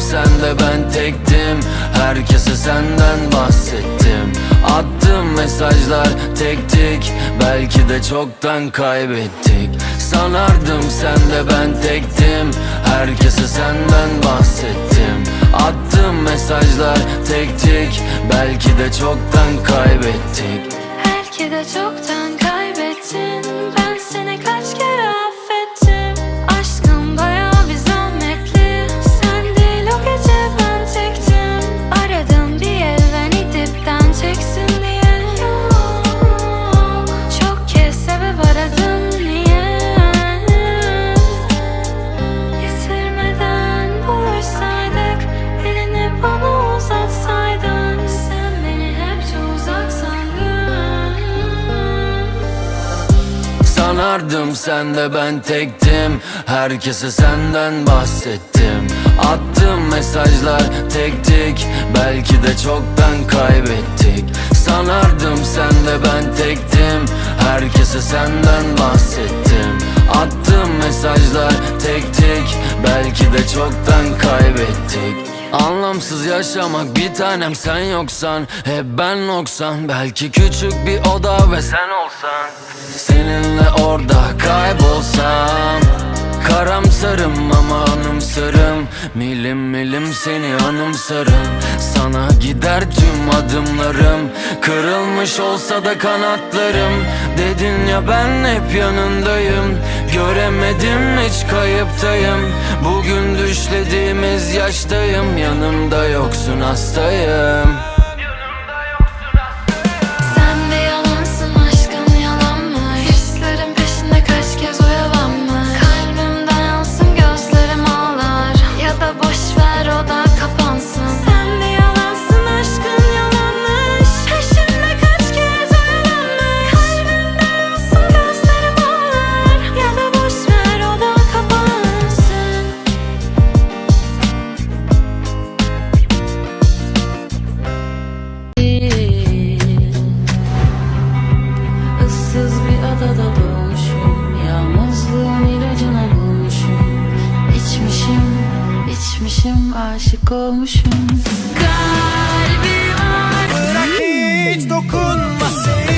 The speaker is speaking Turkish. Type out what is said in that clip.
sende ben tektim. Herkese senden bahsettim. Attığım mesajlar tek tek. Belki de çoktan kaybettik. Sanardım sende ben tektim. Herkese senden bahsettim. Attığım mesajlar tek tek. Belki de çoktan kaybettik. Belki de çoktan Sanardım sende ben tektim. Herkese senden bahsettim. Attığım mesajlar tek tek Belki de çoktan kaybettik. Sanardım sende ben tektim. Herkese senden bahsettim. Attığım mesajlar tek tek Belki de çoktan kaybettik Anlamsız yaşamak bir tanem sen yoksan Hep ben noksan. Belki küçük bir oda ve sen olsan Seninle orada kaybolsam. Karamsarım ama anımsarım Milim milim seni anımsarım Sana gider tüm adımlarım. Kırılmış olsa da kanatlarım. Dedin ya ben hep yanındayım Göremedim hiç kayıptayım. Bugün düşlediğimiz yaştayım. Yanımda yoksun hastayım içmişim, aşık olmuşum. Kalbim Bırak hiç dokunmasın